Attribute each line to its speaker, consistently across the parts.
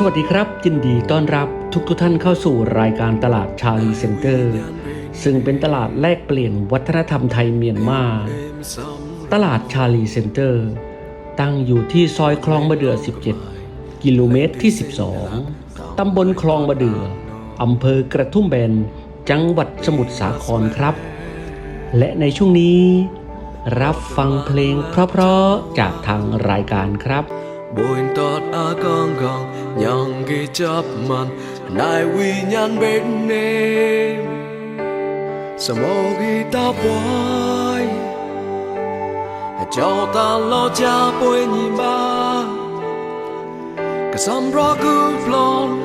Speaker 1: สวัสดีครับ ยินดีต้อนรับทุกทุกท่านเข้าสู่รายการตลาดชาลีเซ็นเตอร์ ซึ่งเป็นตลาดแลกเปลี่ยนวัฒนธรรมไทยเมียนมา ตลาดชาลีเซ็นเตอร์ ตั้งอยู่ที่ซอยคลองมะเดื่อ 17 กิโลเมตรที่ 12 ตำบลคลองมะเดื่อ อำเภอกระทุ่มแบน จังหวัดสมุทรสาครครับ และในช่วงนี้ รับฟังเพลงเพราะๆจากทางรายการครับ
Speaker 2: buồn tọt a con con Nhằng ghi chấp mặt Nai vi nhan bên em. Sa mô ghi ta boy Cho ta lo cha bôi nhì ba. Cả xăm ra cứ flon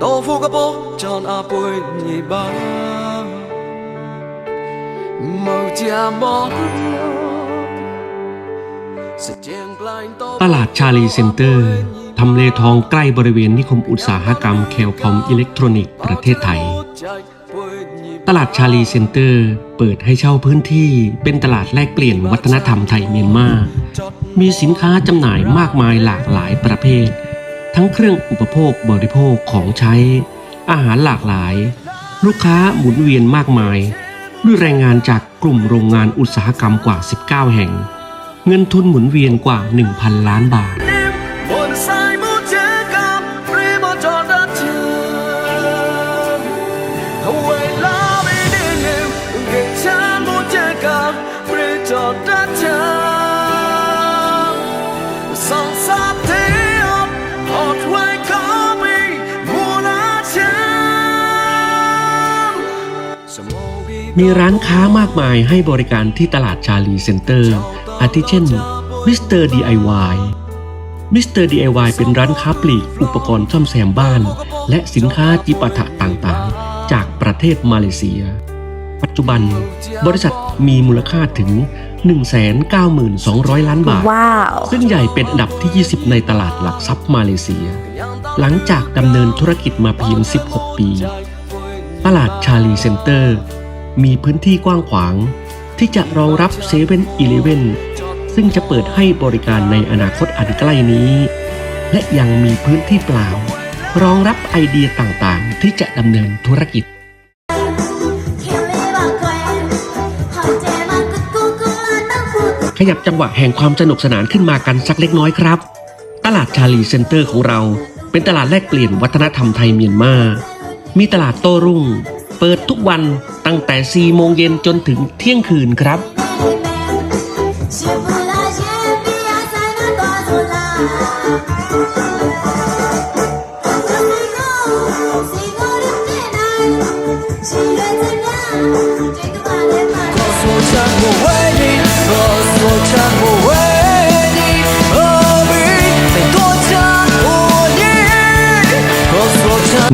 Speaker 2: Tô phu cả bố Chọn a bôi nhì ba. Màu cha mọt
Speaker 1: ตลาดชาลีเซ็นเตอร์ทำเลทองใกล้บริเวณนิคมอุตสาหกรรมแคลคอมอิเล็กทรอนิกส์ประเทศไทย ตลาดชาลีเซ็นเตอร์เปิดให้เช่าพื้นที่เป็นตลาดแลกเปลี่ยนวัฒนธรรมไทยเมียนมา มีสินค้าจำหน่ายมากมายหลากหลายประเภท ทั้งเครื่องอุปโภคบริโภคของใช้ อาหารหลากหลาย ลูกค้าหมุนเวียนมากมาย ด้วยแรงงานจากกลุ่มโรงงานอุตสาหกรรมกว่า 19 แห่ง เงินทุนหมุนเวียนกว่า 1,000 ล้านบาท
Speaker 2: Buồn sai muốn chết gặp Primo cho đất trường Hãy lá bên đêm em Ghét chán muốn chết gặp Primo cho đất trường Song sắp thế hợp Họt hoài khó bị Muốn á chán
Speaker 1: มีร้านค้ามากมายให้บริการที่ตลาดชาลีเซ็นเตอร์ อาทิเช่นมิสเตอร์ DIY มิสเตอร์ DIY เป็นร้านค้าปลีกอุปกรณ์ซ่อมแซมบ้าน และสินค้าจิปาถะต่างๆ จากประเทศมาเลเซีย ปัจจุบันบริษัทมีมูลค่าถึง 192,200 ล้านบาท
Speaker 3: ว้าว
Speaker 1: ซึ่งใหญ่เป็นอันดับที่ 20 ในตลาดหลักทรัพย์มาเลเซีย หลังจากดำเนินธุรกิจมาเพียง 16 ปี ตลาดชาลีเซ็นเตอร์ มีพื้นที่กว้างขวาง ที่จะรองรับเซเว่นอีเลเว่นซึ่งจะเปิดให้บริการในอนาคตอันใกล้นี้ และยังมีพื้นที่เปล่า รองรับไอเดียต่างๆ ที่จะดำเนินธุรกิจขยับจังหวะแห่งความสนุกสนานขึ้นมากันสักเล็กน้อยครับ ตลาดชาลีเซ็นเตอร์ของเรา เป็นตลาดแลกเปลี่ยนวัฒนธรรมไทยเมียนมา มีตลาดโต้รุ่ง เปิดทุกวัน ตั้งแต่ 4 โมงเย็นจนถึงเที่ยงคืนครับ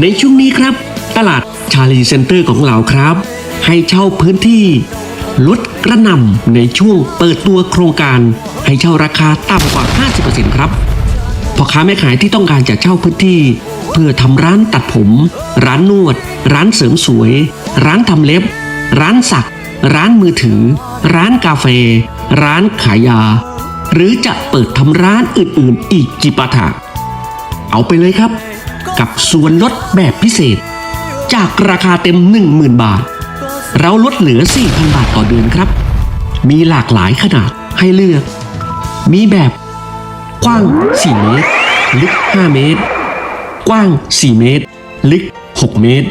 Speaker 1: ในช่วงนี้ครับ ตลาดชาลีเซ็นเตอร์ของเราครับ ให้เช่าพื้นที่ ลดกระหน่ำในช่วงเปิดตัวโครงการ ให้เช่าราคาต่ำกว่า 50%ครับพ่อค้าแม่ขายที่ต้องการจะเช่าพื้นที่ เพื่อทำร้านตัดผม ร้านนวด ร้านเสริมสวย ร้านทำเล็บ ร้านสัก ร้านมือถือ ร้านกาแฟ ร้านขายยา หรือจะเปิดทำร้านอื่นๆ อีกจิปาถะเอาไปเลยครับ กับส่วนลดแบบพิเศษ จากราคาเต็ม 10,000 บาท เราลดเหลือ 4,000 บาทต่อเดือนครับ มีหลากหลายขนาดให้เลือก มีแบบกว้าง 4 เมตร ลึก 5 เมตร กว้าง 4 เมตร ลึก 6 เมตร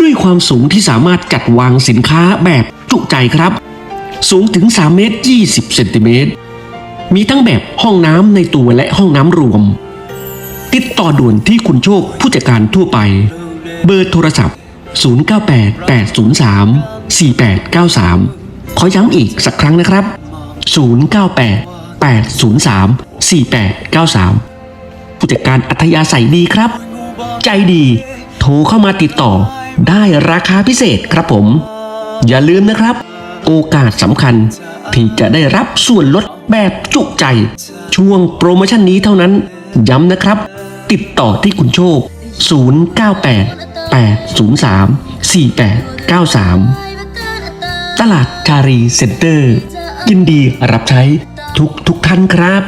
Speaker 1: ด้วยความสูงที่สามารถจัดวางสินค้าแบบจุใจครับ สูงถึง 3 เมตร 20 เซนติเมตร มีทั้งแบบห้องน้ำในตัวและห้องน้ำรวม ติดต่อด่วนที่คุณโชคผู้จัดการทั่วไป เบอร์โทรศัพท์ 0988034893 ขอย้ำอีกสักครั้งนะครับ 0988034893 ผู้จัดการอัธยาศัยดีครับ ใจดี โทรเข้ามาติดต่อได้ราคาพิเศษครับผม อย่าลืมนะครับ โอกาสสำคัญที่จะได้รับส่วนลดแบบจุกใจ ช่วงโปรโมชั่นนี้เท่านั้น ย้ำนะครับ ติดต่อที่คุณโชค 098 803 4893 ตลาดชารีเซ็นเตอร์ ยินดีรับใช้ทุกทุกท่านครับ